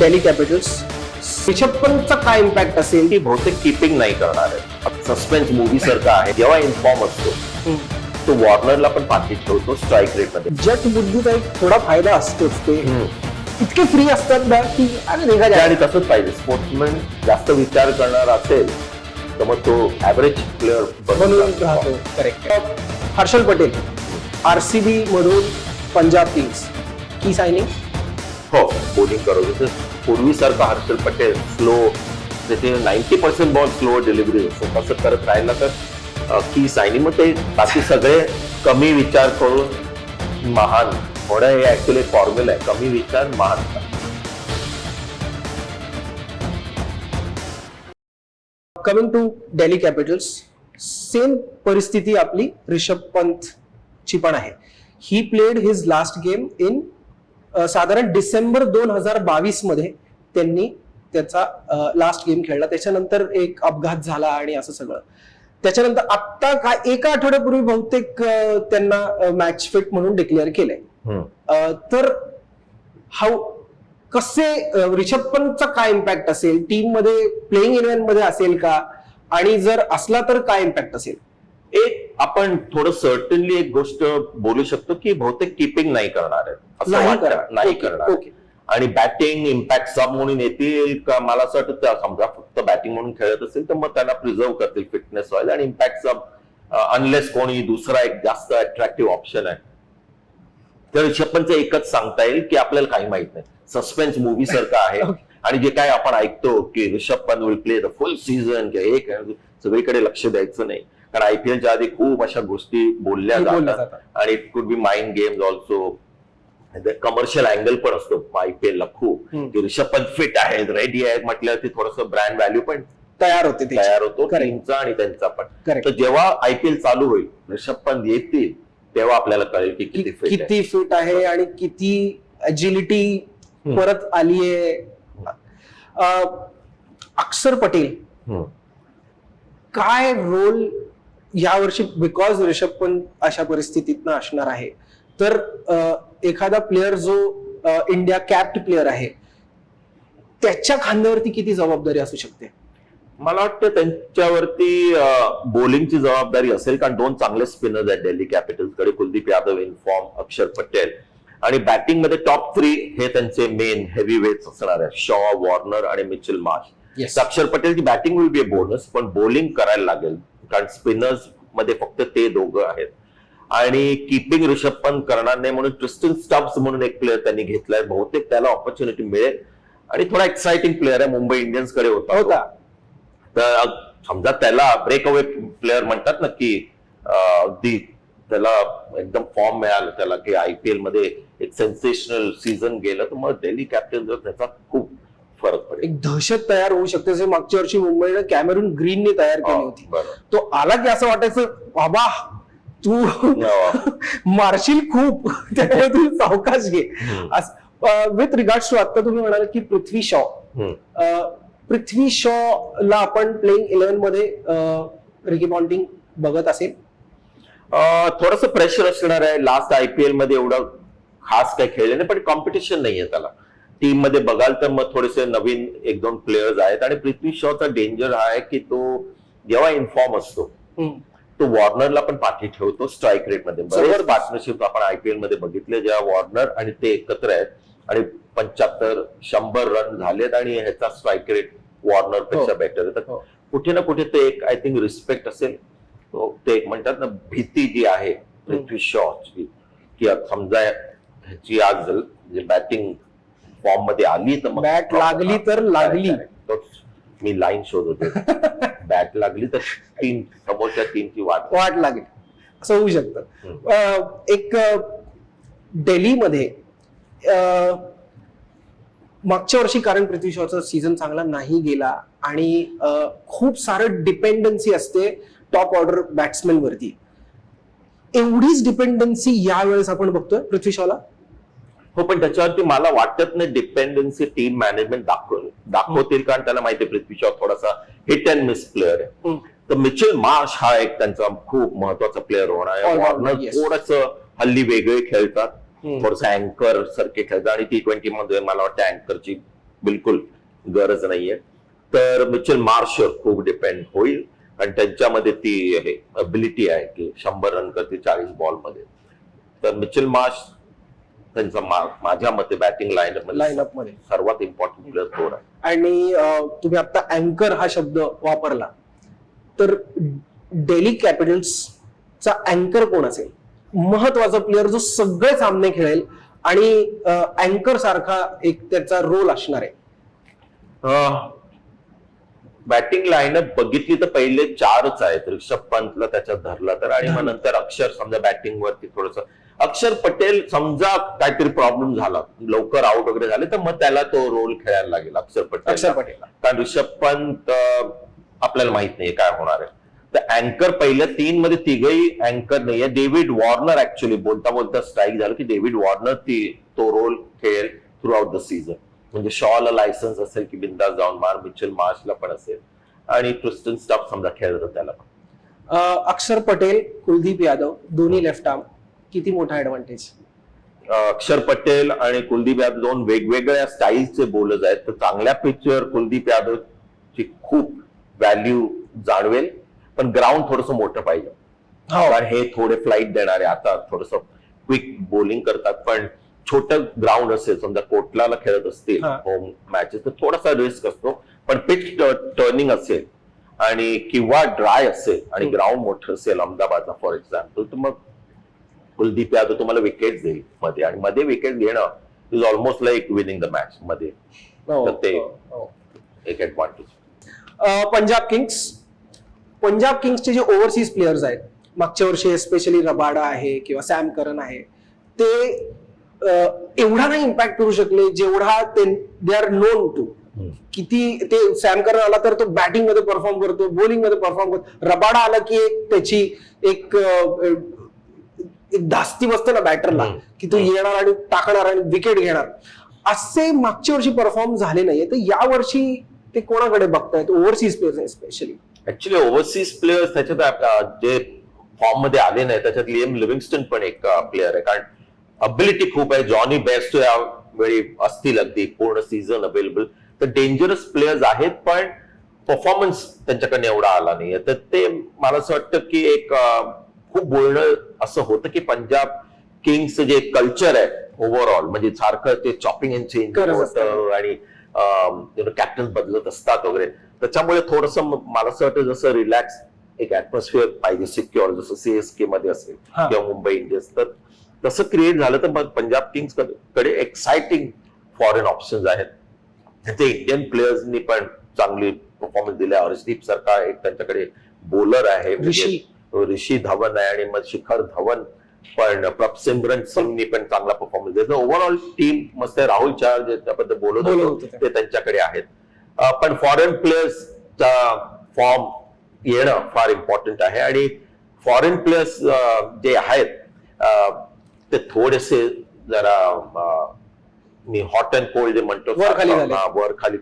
Daily Capitals पंतचा काय impact असेल? ती बहुतेक किपिंग नाही करणार आहे. सस्पेन्स मूवी सारखा आहे. जेव्हा इन्फॉर्म असतो तो वॉर्नरला पण पाठीत ठेवतो स्ट्राईक रेटमध्ये. जट बुद्धीचा एक थोडा फायदा असतोच ते. इतके फ्री असतात ना की अरे. आणि तसंच पाहिजे. स्पोर्ट्समॅन जास्त विचार करणार असेल तर मग तो ऍव्हरेज प्लेअर बनून राहतो. करेक्ट हर्षल पटेल आरसीबी मधून पंजाब किंग्स. की सायनिंग हो बॉलिंग करू जसं पूर्वीसारखा हर्षल पटेल स्लो त्याचे ninety percent ball slow delivery असतो तसं करत राहिला तर की सायनी मग ते बाकी सगळे कमी विचार करून महान होणं हे ॲक्च्युली फॉर्म्युला आहे कमी विचार महान. Coming to Delhi Capitals same परिस्थिती आपली रिषभ पंत ची पण आहे. ही played his last game in साधारण डिसेंबर दोन हजार बावीसमध्ये त्यांनी त्याचा लास्ट गेम खेळला. त्याच्यानंतर एक अपघात झाला आणि असं सगळं. त्याच्यानंतर आत्ता काय एका आठवड्यापूर्वी बहुतेक त्यांना मॅच फिट म्हणून डिक्लेअर केलंय. तर हाऊ कसे रिषभ पंतचा काय इम्पॅक्ट असेल? टीममध्ये प्लेइंग इलेव्हनमध्ये असेल का? आणि जर असला तर काय इम्पॅक्ट असेल? एक आपण थोडं सर्टनली एक गोष्ट बोलू शकतो की बहुतेक किपिंग नाही करणार आहे असं नाही. करणार. आणि बॅटिंग इम्पॅक्ट सब म्हणून येतील का? मला असं वाटतं समजा फक्त बॅटिंग म्हणून खेळत असेल तर मग त्यांना प्रिझर्व करतील फिटनेस व्हाईल आणि इम्पॅक्ट सब अनलेस कोणी दुसरा एक जास्त अट्रॅक्टिव्ह ऑप्शन आहे. तर ऋषभ पंतचं एकच सांगता येईल की आपल्याला काही माहीत नाही. सस्पेन्स मूवी सारखं आहे. आणि जे काय आपण ऐकतो की Rishabh Pant will play the full season किंवा एक सगळीकडे लक्ष द्यायचं नाही. कारण आयपीएलच्या आधी खूप अशा गोष्टी बोलल्या जातात. आणि it could be mind games also commercial angle पण असतो आयपीएल ला खूप हम्म. की ऋषभ पंत फिट आहे रेडी आहे म्हटल्यावरती थोडस ब्रँड व्हॅल्यू पण तयार होते. तयार होतो. टीमचा आणि त्यांचा पण. तर जेव्हा आयपीएल चालू होईल ऋषभ पंत येतील तेव्हा आपल्याला कळेल की किती फिट आहे किती फिट आहे आणि किती अजिलिटी. परत आली आहे अक्षर पटेल. काय रोल यावर्षी बिकॉज ऋषभ पंत अशा परिस्थितीत असणार आहे. तर एखादा प्लेअर जो इंडिया कॅप्ट प्लेअर आहे त्याच्या खांद्यावरती किती जबाबदारी असू शकते? मला वाटतं त्यांच्यावरती बॉलिंगची जबाबदारी असेल कारण दोन चांगले स्पिनर्स आहेत दिल्ली कॅपिटल्सकडे कुलदीप यादव इन फॉर्म अक्षर पटेल. आणि बॅटिंगमध्ये टॉप थ्री हे त्यांचे मेन हेवी वेट्स असणार आहे शॉ वॉर्नर आणि मिचल मार्श Yes. अक्षर पटेलची batting will be a bonus पण बॉलिंग करायला लागेल. कारण स्पिनर्समध्ये फक्त ते दोघं आहेत. आणि किपिंग ऋषभ पंत करणार नाही म्हणून क्रिस्टन स्टब्स म्हणून एक प्लेअर त्यांनी घेतलाय. बहुतेक त्याला ऑपॉर्च्युनिटी मिळेल. आणि थोडा एक्साइटिंग प्लेअर आहे मुंबई इंडियन्सकडे होता. होता. तर समजा त्याला ब्रेक अवे प्लेअर म्हणतात ना की अगदी त्याला एकदम फॉर्म मिळाला त्याला की आयपीएलमध्ये एक सेन्सेशनल सीझन गेलं तर मग दिल्ली कॅप्टन जर त्याचा खूप एक दहशत तयार होऊ शकते जसे मागच्या वर्षी मुंबईनं कॅमेरून ग्रीनने तयार केली हो, होती. बरोबर. तो आला की असं वाटायचं बाबा तू. मारशील खूप त्यामुळे तू सावकाश घे. विथ रिगार्ड्स टू आता तुम्ही म्हणाल की पृथ्वी शॉ. पृथ्वी शॉ ला आपण प्लेइंग इलेव्हनमध्ये रिकी पॉन्टिंग बघत असेल? थोडस प्रेशर असणार आहे. लास्ट आयपीएलमध्ये एवढं खास काही खेळले नाही पण कॉम्पिटिशन नाहीये त्याला. टीममध्ये बघाल तर मग थोडेसे नवीन एक दोन प्लेयर्स आहेत आणि पृथ्वी शॉचा डेंजर हा आहे की तो जेव्हा इन्फॉर्म असतो तो वॉर्नरला पण पाठी ठेवतो स्ट्राईक रेटमध्ये बरेच जबरदस्त. पार्टनरशिप आपण आयपीएलमध्ये बघितले जेव्हा वॉर्नर आणि ते एकत्र आहेत आणि पंच्याहत्तर शंभर रन झालेत आणि ह्याचा स्ट्राईक रेट वॉर्नरपेक्षा हो. बेटर आहे तर हो. कुठे ना कुठे ते एक आय थिंक रिस्पेक्ट असेल तो एक म्हणतात ना भीती जी आहे पृथ्वी शॉची की समजा ह्याची आज बॅटिंग फॉर्ममध्ये आली तर मग Bat लागली तर लागली. मी लाईन शोधत होते. बॅट लागली तर टीम समोरच्या टीमची वाट. वाट लागेल. असं होऊ शकतं. एक अ, मागच्या वर्षी कारण पृथ्वी शॉचा सीझन चांगला नाही गेला आणि खूप सारं डिपेंडन्सी असते टॉप ऑर्डर बॅट्समॅन वरती. एवढीच डिपेंडन्सी यावेळेस आपण बघतोय पृथ्वी शॉला? हो पण त्याच्यावरती मला वाटत नाही डिपेंडन्सी टीम मॅनेजमेंट दाखवल. दाखवतील कारण त्याला माहिती पृथ्वी शॉ थोडासा हिट अँड मिस प्लेअर आहे. तर मिचेल मार्श हा एक त्यांचा खूप महत्त्वाचा प्लेअर होणार आहे. वॉर्नर. थोडस हल्ली वेगळे खेळतात. थोडस अँकर सारखे खेळतात. आणि टी ट्वेंटी मध्ये मला वाटतं अँकरची बिलकुल गरज नाहीये. तर मिचेल मार्श खूप डिपेंड होईल. आणि त्यांच्यामध्ये ती हे अबिलिटी आहे की शंभर रन करते चाळीस बॉलमध्ये. तर मिचेल मार्श त्यांचा माझ्या मते बॅटिंग लाईन लाईनअपमध्ये. सर्वात इम्पॉर्टंट प्लेअर तो आहे? आणि तुम्ही आता अँकर हा शब्द वापरला तर डेली कॅपिटल्सचा अँकर कोण असेल? महत्त्वाचा प्लेअर जो सगळे सामने खेळेल आणि अँकर सारखा एक त्याचा रोल असणार आहे. बॅटिंग लाईनअप बघितली तर पहिले चारच आहेत. ऋषभ पंतला त्याच्यात धरला तर आणि मग नंतर अक्षर समजा बॅटिंग वरती थोडस अक्षर पटेल समजा काहीतरी प्रॉब्लेम झाला लवकर आउट वगैरे झाले तर मग त्याला तो रोल खेळायला लागेल अक्षर पटेल अक्षर पटेल कारण ऋषभ पंत आपल्याला माहीत नाही काय होणार आहे. तर अँकर पहिल्या तीन मध्ये तिघही अँकर नाहीये. डेव्हिड वॉर्नर ऍक्च्युली बोलता बोलता स्ट्राईक झालं की डेव्हिड वॉर्नर ती तो रोल खेळेल थ्रू आउट द सीझन म्हणजे शॉला लायसन्स असेल की बिंदास जाऊन मार मिचेल मार्चला पण असेल. आणि क्रिस्टन स्टॉप समजा खेळत त्याला पण. अक्षर पटेल कुलदीप यादव दोन्ही लेफ्ट आर्म किती मोठा ऍडव्हान्टेज अक्षर पटेल आणि कुलदीप यादव दोन वेगवेगळ्या स्टाईलचे बोलर्स आहेत. तर चांगल्या पिचवर कुलदीप यादवची खूप व्हॅल्यू जाणवेल. पण ग्राउंड थोडस मोठं पाहिजे. हो. कारण हे थोडे फ्लाईट देणारे आता थोडस क्विक बॉलिंग करतात. पण छोटं ग्राउंड असेल समजा कोटलाला खेळत असतील. होम मॅचेस तर थोडासा रिस्क असतो. पण पिच टर्निंग असेल आणि किंवा ड्राय असेल आणि. ग्राउंड मोठं असेल अहमदाबादला फॉर एक्झाम्पल तर मग कुलदीप यादव तुम्हाला विकेट देईल मध्ये. आणि मध्ये विकेट घेणं is almost like winning the match मध्ये. हो, तर ते- हो, हो. एक ऍडव्हान्टेज पंजाब किंग्स. पंजाब किंग्सचे जे ओव्हरसीज प्लेयर्स आहेत मागच्या वर्षी एस्पेशली रबाडा आहे किंवा सॅम करन आहे ते एवढा नाही इम्पॅक्ट करू शकले जेवढा ते दे आर नोन टू किती ते सॅम करन आला तर तो बॅटिंगमध्ये परफॉर्म करतो बॉलिंगमध्ये परफॉर्म करतो. रबाडा आला की एक त्याची एक एक धास्ती बसते ना बॅटरला. की तो येणार आणि टाकणार आणि विकेट घेणार. असे मागच्या वर्षी परफॉर्म झाले नाहीये. तर या वर्षी ते कोणाकडे बघतायत? Overseas players specially actually overseas players त्याच्यात जे फॉर्ममध्ये आले नाही त्याच्यात लिएम लिव्हिंगस्टन पण एक प्लेअर आहे. कारण अबिलिटी खूप आहे. जॉनी बेस्ट या वेळी असतील अगदी. पूर्ण सीझन अवेलेबल तर डेंजरस प्लेयर्स आहेत पण परफॉर्मन्स त्यांच्याकडे एवढा आला नाहीये. तर ते मला असं वाटतं की एक खूप बोलणं असं होतं की पंजाब किंग्सचं जे कल्चर आहे ओव्हरऑल म्हणजे सारखं ते चॉपिंग अँड चेंज. होतं आणि कॅप्टन बदलत असतात वगैरे. त्याच्यामुळे थोडस मला असं वाटतं जसं रिलॅक्स एक ऍटमॉस्फिअर पाहिजे सिक्युअर जसं सीएसके मध्ये असेल. किंवा मुंबई इंडियन्स तर तसं क्रिएट झालं तर मग पंजाब किंग्सकडे एक्साइटिंग फॉरेन ऑप्शन्स आहेत. ते इंडियन प्लेयर्सनी पण चांगली परफॉर्मन्स दिल्या हर्षदीप सारखा एक त्यांच्याकडे बोलर आहे. ऋषी. ऋषी धवन आहे आणि मग शिखर धवन पण प्रभसिमरन सिंगनी पण चांगला परफॉर्मन्स दिला ओव्हरऑल टीम मस्त राहुल चार जे त्याबद्दल बोलत होतो ते. त्यांच्याकडे आहेत. पण फॉरेन प्लेयर्सचा फॉर्म येणं फार इम्पॉर्टंट आहे. आणि फॉरेन प्लेयर्स जे आहेत ते थोडेसे जरा मी हॉट अँड कोल्ड जे म्हणतो वर खाली. हा,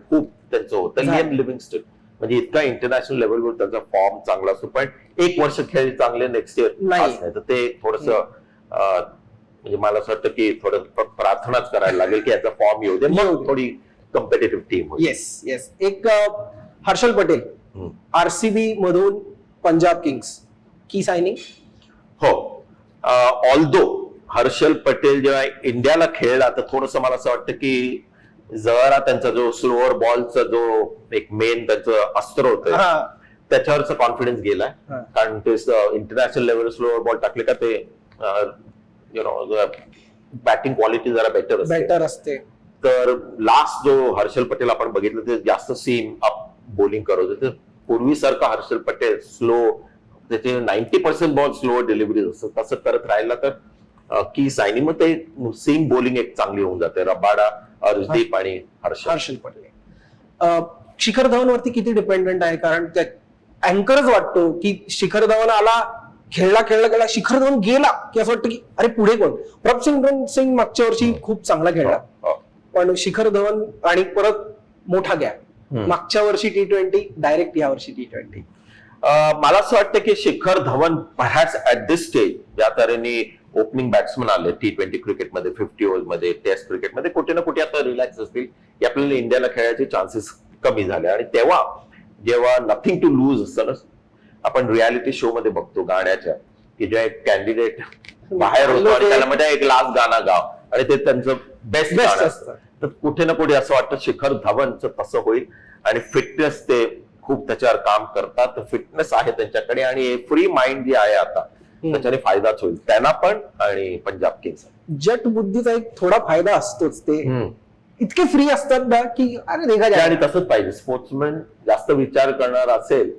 खूप त्यांचं होतं. लिव्हिंगस्टन म्हणजे इतका इंटरनॅशनल लेवलवर त्याचा फॉर्म चांगला असतो. पण एक वर्ष खेळ चांगले नेक्स्ट इयर नाही. नाही. तर ते थोडस म्हणजे मला असं वाटतं की थोडं प- प्रार्थनाच करायला लागेल की याचा फॉर्म येऊ दे. येऊ मग दे. थोडी कम्पिटेटिव्ह टीम होईल. येस येस एक अं, हर्षल पटेल हम्म. आरसीबी मधून पंजाब किंग्स. की सायनिंग हो. ऑल्दो हर्षल पटेल जेव्हा इंडियाला खेळला तर थोडस मला असं वाटतं की जरा त्यांचा जो स्लोअर बॉलचा जो एक मेन त्यांचं अस्त्र होतं त्याच्यावरचा कॉन्फिडन्स गेलाय. कारण ते इंटरनॅशनल लेवल स्लोअर बॉल टाकले का ते यु नो बॅटिंग क्वालिटी जरा बेटर असते. बेटर असते. तर लास्ट जो हर्षल पटेल आपण बघितलं ते जास्त सीम अप बॉलिंग करत होते. पूर्वीसारखा हर्षल पटेल स्लो त्याचे ninety percent ball slow delivery असतं तसं करत राहिला तर की सायनी मग ते सीम बॉलिंग एक चांगली होऊन जाते. रबाडा अर्शदीप आणि हर्षल. हर्षल पटेल. शिखर धवन वरती किती डिपेंडंट आहे? कारण त्या अँकरच वाटतो की शिखर धवन आला खेळला खेळला खेळला शिखर धवन गेला की असं वाटतं की अरे पुढे कोण? प्रभसिंग सिंग मागच्या वर्षी खूप चांगला खेळला. पण शिखर धवन आणि परत मोठा गॅप. मागच्या वर्षी टी ट्वेंटी डायरेक्ट या वर्षी टी ट्वेंटी मला असं वाटतं की Shikhar Dhawan perhaps at this stage ज्या तऱ्हेने ओपनिंग बॅट्समन आले टी ट्वेंटी क्रिकेटमध्ये फिफ्टी मध्ये टेस्ट क्रिकेटमध्ये कुठे ना कुठे आता रिलॅक्स असतील की आपल्याला इंडियाला खेळायचे चान्सेस कमी झाले. आणि तेव्हा जेव्हा नथिंग टू लूज असतं ना आपण रियालिटी शो मध्ये बघतो गाण्याच्या की जे एक कॅन्डिडेट बाहेर होतो आणि त्याला म्हणजे एक लास्ट गाणं गाव. आणि ते त्यांचं बेस्ट गाणं. असतं. तर कुठे ना कुठे असं वाटतं शिखर धवनचं तसं होईल. आणि फिटनेस ते खूप त्याच्यावर काम करतात. फिटनेस आहे त्यांच्याकडे आणि फ्री माइंड जे आहे आता त्याच्याने फायदाच होईल. त्यांना पण आणि पंजाब किंग्स जट बुद्धीचा एक थोडा फायदा असतोच ते. इतके फ्री असतात ना की अरे देखा आणि. तसंच पाहिजे. स्पोर्ट्समॅन जास्त विचार करणार असेल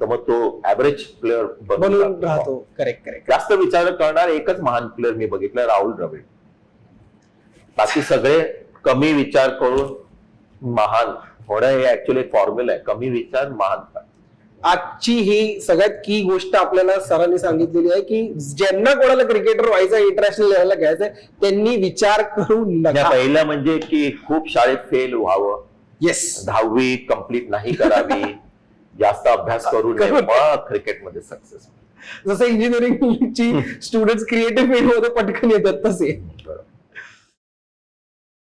तर मग तो ऍव्हरेज प्लेअर बनून राहतो. करेक्ट करेक्ट जास्त विचार करणार एकच महान प्लेअर मी बघितलं राहुल द्रविड. बाकी सगळे कमी विचार करून महान होणं हे ऍक्च्युली एक फॉर्म्युला आहे. कमी विचार महान. आजची ही सगळ्यात की गोष्ट आपल्याला सरांनी सांगितलेली आहे की ज्यांना कोणाला क्रिकेटर व्हायचं इंटरनॅशनल लेवलला घ्यायचंय त्यांनी विचार करू या नका पहिलं म्हणजे की खूप शाळेत फेल व्हावं. येस दहावी कंप्लीट नाही करावी. जास्त अभ्यास करू नये. करू नये. मग क्रिकेटमध्ये सक्सेस जसं इंजिनिअरिंगची स्टुडंट क्रिएटिव्ह फील्डमध्ये पटकन येतात तसे. बरोबर.